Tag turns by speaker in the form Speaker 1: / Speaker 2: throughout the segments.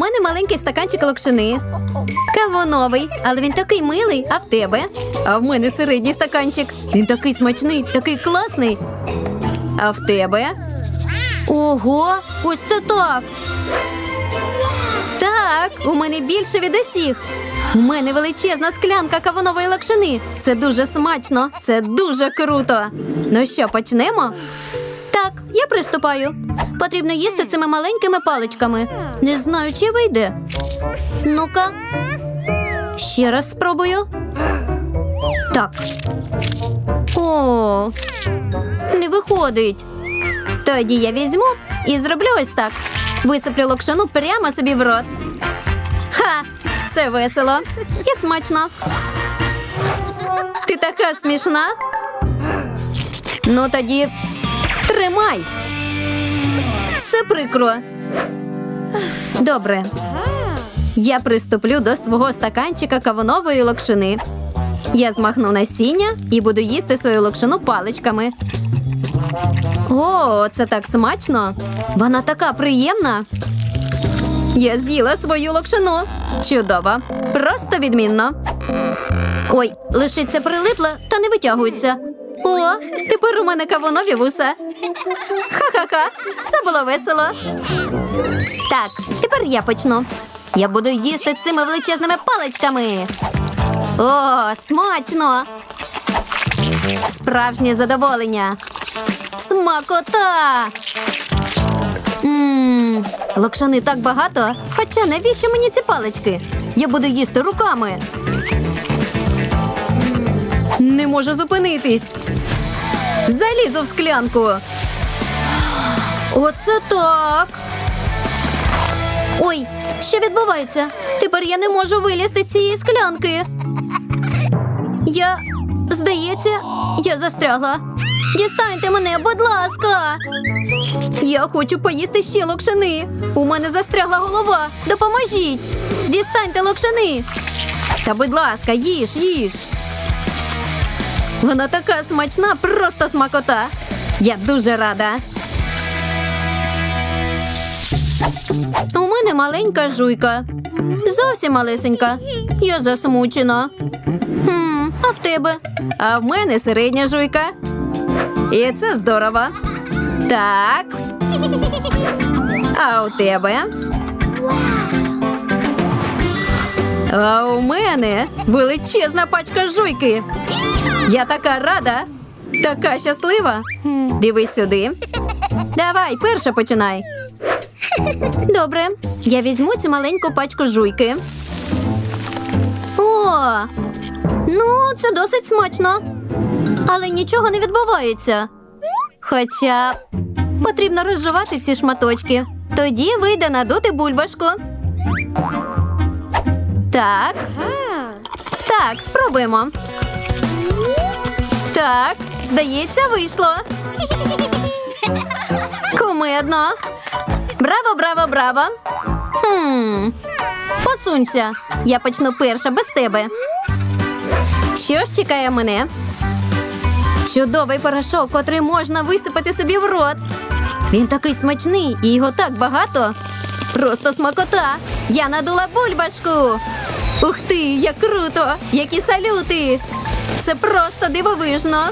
Speaker 1: мене маленький стаканчик локшини. Кавуновий, але він такий милий, а в тебе? А в мене середній стаканчик. Він такий смачний, такий класний. А в тебе? Ого, ось це так. Так, у мене більше від усіх. У мене величезна склянка кавунової лакшини. Це дуже смачно, це дуже круто. Ну що, почнемо? Так, я приступаю. Потрібно їсти цими маленькими паличками. Не знаю, чи вийде. Ну-ка. Ще раз спробую. Так. О, не виходить. Тоді я візьму і зроблю ось так. Висиплю локшину прямо собі в рот. Ха! Це весело і смачно. Ти така смішна. Ну тоді тримай. Це прикро. Добре. Я приступлю до свого стаканчика кавунової локшини. Я змахну насіння і буду їсти свою локшину паличками. О, це так смачно. Вона така приємна. Я з'їла свою локшину. Чудово. Просто відмінно. Ой, лишиться прилипла та не витягується. О, тепер у мене кавунові вуса. Ха-ха-ха, це було весело. Так, тепер я почну. Я буду їсти цими величезними паличками. О, смачно! Справжнє задоволення. Смакота! Ммм, локшани так багато. Хоча навіщо мені ці палички? Я буду їсти руками. Не можу зупинитись. Залізу в склянку. Оце так. Ой, що відбувається? Тепер я не можу вилізти з цієї склянки. Я, здається, я застрягла. Дістаньте мене, будь ласка. Я хочу поїсти ще локшини. У мене застрягла голова. Допоможіть. Дістаньте локшини. Та будь ласка, їж, їж. Вона така смачна, просто смакота. Я дуже рада. У мене маленька жуйка. Зовсім малесенька. Я засмучена. Хм, а в тебе? А в мене середня жуйка. І це здорово. Так. А у тебе? А у мене величезна пачка жуйки. Я така рада, така щаслива. Дивись сюди. Давай, перша починай. Добре, я візьму цю маленьку пачку жуйки. О, ну це досить смачно. Але нічого не відбувається. Хоча потрібно розжувати ці шматочки. Тоді вийде надути бульбашку. Так. Так, спробуємо. Так, здається, вийшло. Кумедно. Браво, браво, браво. Хм. Посунься. Я почну перша без тебе. Що ж чекає мене? Чудовий порошок, котрий можна висипати собі в рот. Він такий смачний і його так багато. Просто смакота. Я надула бульбашку. Ух ти, як круто! Які салюти! Це просто дивовижно.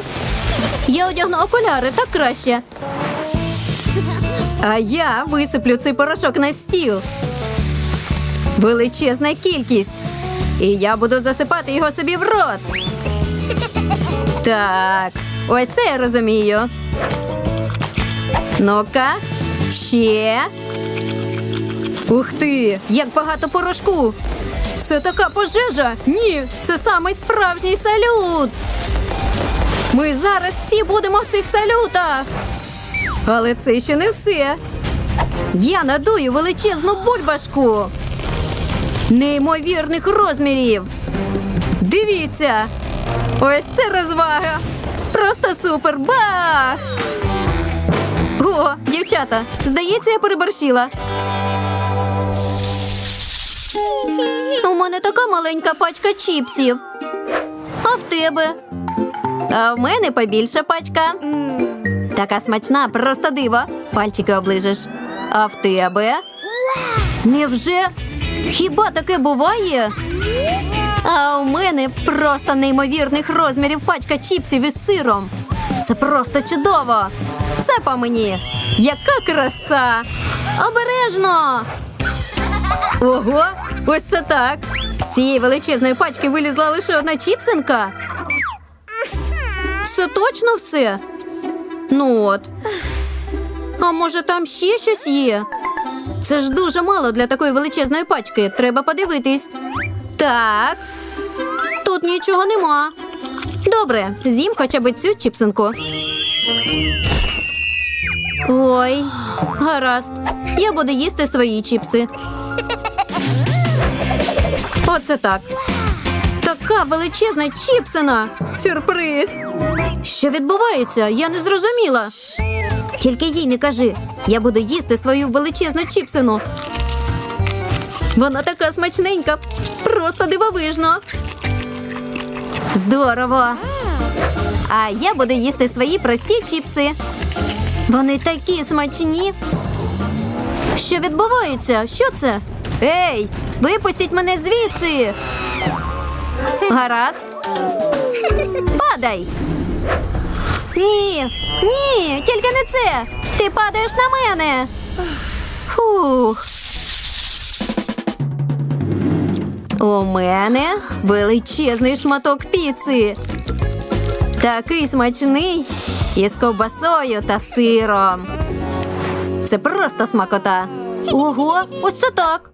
Speaker 1: Я одягну окуляри так краще. А я висиплю цей порошок на стіл. Величезна кількість. І я буду засипати його собі в рот. Так, ось це я розумію. Ну-ка, ще. Ух ти, як багато порошку. Це така пожежа. Ні, це самий справжній салют. Ми зараз всі будемо в цих салютах. Але це ще не все. Я надую величезну бульбашку. Неймовірних розмірів. Дивіться. Ось це розвага. Просто супер. Бах! О, дівчата, здається, я переборщила. Мене така маленька пачка чіпсів. А в тебе? А в мене побільша пачка. Така смачна, просто диво. Пальчики оближеш. А в тебе? Невже? Хіба таке буває? А у мене просто неймовірних розмірів пачка чіпсів із сиром. Це просто чудово. Це по мені. Яка краса! Обережно! Ого, ось це так. З цієї величезної пачки вилізла лише одна чіпсинка. Це точно все? Ну от. А може там ще щось є? Це ж дуже мало для такої величезної пачки. Треба подивитись. Так. Тут нічого нема. Добре, з'їм хоча б цю чіпсинку. Ой, гаразд. Я буду їсти свої чіпси. Оце так. Така величезна чіпсина. Сюрприз. Що відбувається? Я не зрозуміла. Тільки їй не кажи. Я буду їсти свою величезну чіпсину. Вона така смачненька, просто дивовижно. Здорово. А я буду їсти свої прості чіпси. Вони такі смачні. Що відбувається? Що це? Ей, випустіть мене звідси. Гаразд. Падай. Ні, ні, тільки не це. Ти падаєш на мене. Фух. У мене величезний шматок піци. Такий смачний із ковбасою та сиром. Це просто смакота. Ого, ось це так.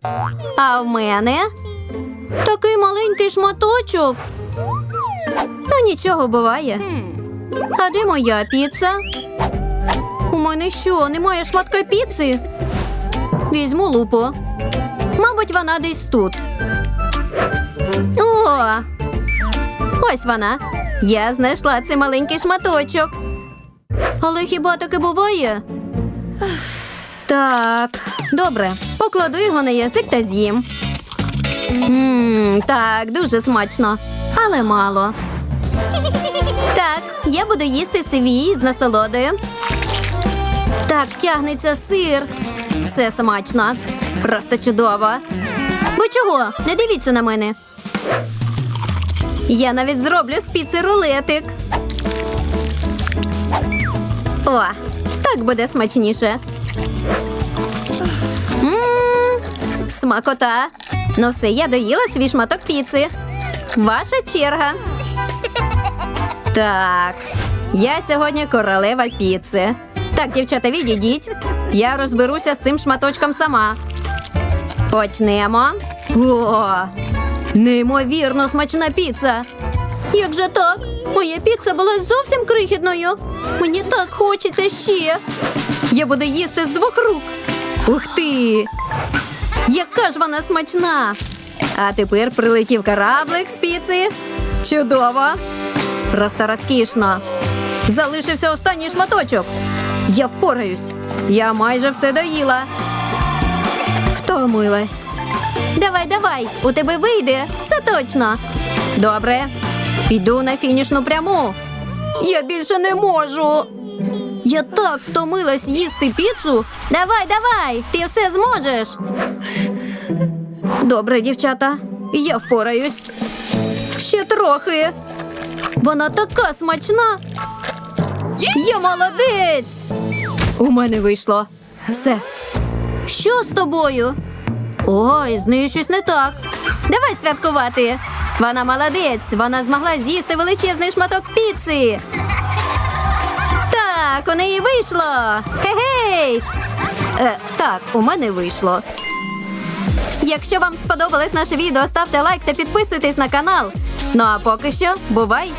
Speaker 1: А в мене такий маленький шматочок. Ну, нічого буває. А де моя піца? У мене що, немає шматка піци? Візьму лупу. Мабуть, вона десь тут. О! Ось вона. Я знайшла цей маленький шматочок. Але хіба таке буває? Так, добре. Покладу його на язик та з'їм. Ммм, так, дуже смачно, але мало. Так, я буду їсти свій з насолодою. Так, тягнеться сир. Це смачно. Просто чудово. Ви чого? Не дивіться на мене. Я навіть зроблю з піци рулетик. О, так буде смачніше. Мм, смакота. Ну все, я доїла свій шматок піци. Ваша черга. Так, я сьогодні королева піци. Так, дівчата, відійдіть. Я розберуся з цим шматочком сама. Почнемо. О, неймовірно смачна піца. Як же так? Моя піца була зовсім крихітною. Мені так хочеться ще. Я буду їсти з двох рук. Ух ти! Яка ж вона смачна! А тепер прилетів кораблик з піци. Чудово! Просто розкішно. Залишився останній шматочок. Я впораюсь. Я майже все доїла. Втомилась. Давай, давай, у тебе вийде. Це точно. Добре. Піду на фінішну пряму. Я більше не можу. Я так втомилась їсти піцу. Давай, давай, ти все зможеш. Добре, дівчата, я впораюсь. Ще трохи. Вона така смачна. Я молодець. У мене вийшло. Все. Що з тобою? Ой, з нею щось не так. Давай святкувати. Вона молодець. Вона змогла з'їсти величезний шматок піци. Так, у неї вийшло. Хе-гей! Е, так, у мене вийшло. Якщо вам сподобалось наше відео, ставте лайк та підписуйтесь на канал. Ну а поки що, бувай!